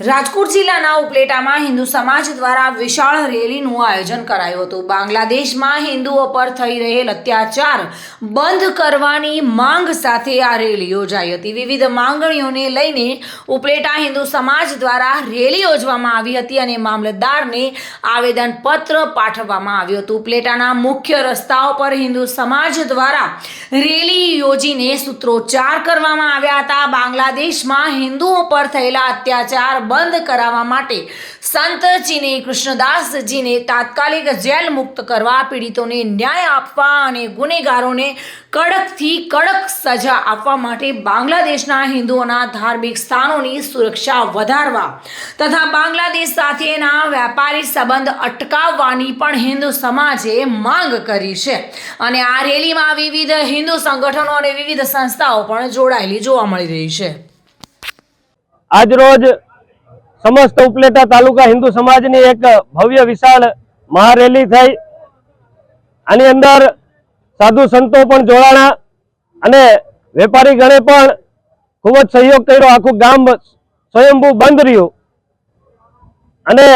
રાજકોટ જિલ્લાના ઉપલેટામાં હિન્દુ સમાજ દ્વારા વિશાળ રેલીનું આયોજન કરાયું હતું. બાંગ્લાદેશમાં હિન્દુઓ પર થઈ રહેલ અત્યાચાર બંધ કરવાની માંગ સાથે આ રેલી યોજાઈ હતી. વિવિધ માંગણીઓને લઈને ઉપલેટા હિન્દુ સમાજ દ્વારા રેલી યોજવામાં આવી હતી અને મામલતદારને આવેદનપત્ર પાઠવવામાં આવ્યું હતું. ઉપલેટાના મુખ્ય રસ્તાઓ પર હિન્દુ સમાજ દ્વારા રેલી યોજીને સૂત્રોચ્ચાર કરવામાં આવ્યા હતા. બાંગ્લાદેશમાં હિન્દુઓ પર થયેલા અત્યાચાર બંધ કરાવવા માટે સંતજીને કૃષ્ણદાસજીને તાત્કાલિક જેલ મુક્ત કરવા પીડિતોને ન્યાય આપવા અને ગુનેગારોને કડકથી કડક સજા આપવા માટે બાંગ્લાદેશના હિન્દુઓના ધાર્મિક સ્થાનોની સુરક્ષા વધારવા તથા બાંગ્લાદેશ સાથેના વેપારી સંબંધ અટકાવવાની પણ હિન્દુ સમાજે માંગ કરી છે. અને આ રેલીમાં વિવિધ હિન્દુ સંગઠનો અને વિવિધ સંસ્થાઓ પણ જોડાયેલી જોવા મળી રહી છે. આજરોજ સમસ્ત ઉપલેટા તાલુકા હિન્દુ સમાજની એક ભવ્ય વિશાળ મહારેલી થઈ. આની અંદર સાધુ સંતો પણ જોડાણા અને વેપારી ગણે પણ ખૂબ જ સહયોગ કર્યો. આખું ગામ સ્વયંભૂ બંધ રહ્યું. અને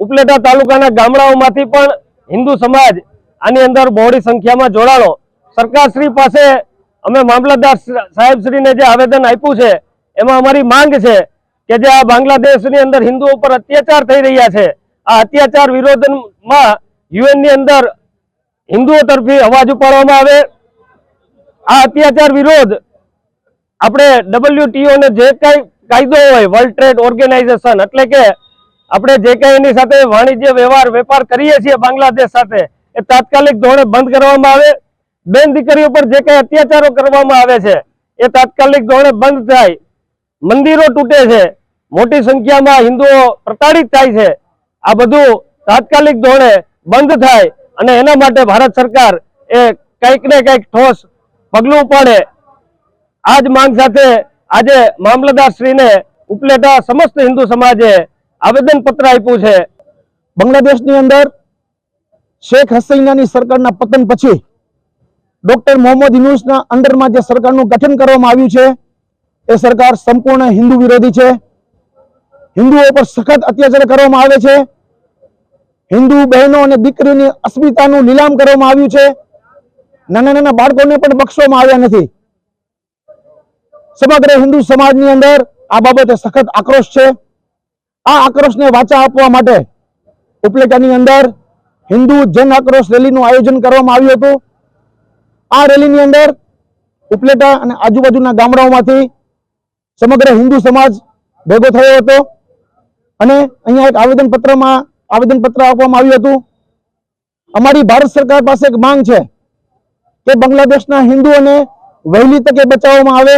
ઉપલેટા તાલુકાના ગામડાઓમાંથી પણ હિન્દુ સમાજ આની અંદર બહોળી સંખ્યામાં જોડાણો. સરકારશ્રી પાસે અમે મામલતદાર સાહેબશ્રીને જે આવેદન આપ્યું છે, એમાં અમારી માંગ છે કે જે આ બાંગ્લાદેશની અંદર હિન્દુઓ પર અત્યાચાર થઈ રહ્યા છે, આ અત્યાચાર વિરોધમાં યુએનની અંદર હિન્દુઓ તરફી અવાજ ઉપાડવામાં આવે. આ અત્યાચાર વિરોધ આપણે ડબલ્યુટીઓ ને જે કઈ કાયદો હોય, વર્લ્ડ ટ્રેડ ઓર્ગેનાઇઝેશન, એટલે કે આપણે જે કઈ એની સાથે વાણિજ્ય વ્યવહાર, વેપાર કરીએ છીએ બાંગ્લાદેશ સાથે, એ તાત્કાલિક ધોરણે બંધ કરવામાં આવે. બેન દીકરીઓ પર જે કઈ અત્યાચારો કરવામાં આવે છે, એ તાત્કાલિક ધોરણે બંધ થાય. મંદિરો તૂટે છે. મોટી સંખ્યામાં હિન્દુઓ પ્રતાડિત થાય છે. આ બધું તાત્કાલિક ધોરણે બંધ થાય અને એના માટે ભારત સરકાર એ કંઈક ને કંઈક ઠોસ પગલું પાડે આ જ માંગ સાથે આજે મામલતદારશ્રીને ઉપલેટા સમસ્ત હિન્દુ સમાજે આવેદન પત્ર આપ્યું છે. બાંગ્લાદેશની અંદર શેખ હસીનાની સરકારના પતન પછી ડોક્ટર મોહમ્મદ યુનુસના અંડરમાં જે સરકારનું ગઠન કરવામાં આવ્યું છે એ સરકાર સંપૂર્ણ હિન્દુ વિરોધી છે. હિન્દુઓ પર સખત અત્યાચાર કરવામાં આવે છે. હિન્દુ બહેનો અને દીકરીની અસ્મિતાનું નીલામ કરવામાં આવ્યું છે. નાના નાના બાળકોને પણ બક્ષવામાં આવ્યા નથી. સમગ્ર હિન્દુ સમાજની અંદર આ બાબતે સખત આક્રોશ છે. આ આક્રોશને વાચા આપવા માટે ઉપલેટાની અંદર હિન્દુ જન આક્રોશ રેલીનું આયોજન કરવામાં આવ્યું હતું. આ રેલીની અંદર ઉપલેટા અને આજુબાજુના ગામડાઓમાંથી સમગ્ર હિન્દુ સમાજ ભેગો થયો હતો. અને અહીંયા એક આવેદન પત્રમાં આવેદન પત્ર આપવામાં આવ્યું હતું. અમારી ભારત સરકાર પાસે એક માંગ છે કે બાંગ્લાદેશના હિન્દુઓને વહેલી તકે બચાવવામાં આવે.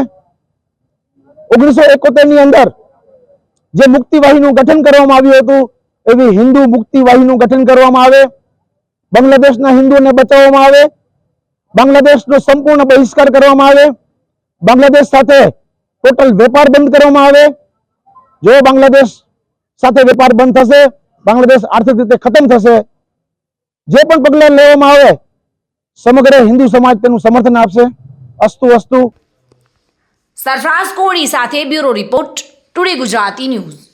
ઓગણીસો એકોતેરની અંદર જે મુક્તિવાહીનું ગઠન કરવામાં આવ્યું હતું, એવી હિન્દુ મુક્તિવાહીનું ગઠન કરવામાં આવે. બાંગ્લાદેશના હિન્દુઓને બચાવવામાં આવે. બાંગ્લાદેશનો સંપૂર્ણ બહિષ્કાર કરવામાં આવે. બાંગ્લાદેશ સાથે ટોટલ વેપાર બંધ કરવામાં આવે. જો બાંગ્લાદેશ સાથે વેપાર બંધ થશે, બાંગ્લાદેશ આર્થિક રીતે ખતમ થશે, જે પણ પગલાં લેવામાં આવે, સમગ્ર હિન્દુ સમાજ તેનું સમર્થન આપશે. અસ્તુ અસ્તુ. સરફરાઝ કોડી સાથે bureau report, today Gujarati News.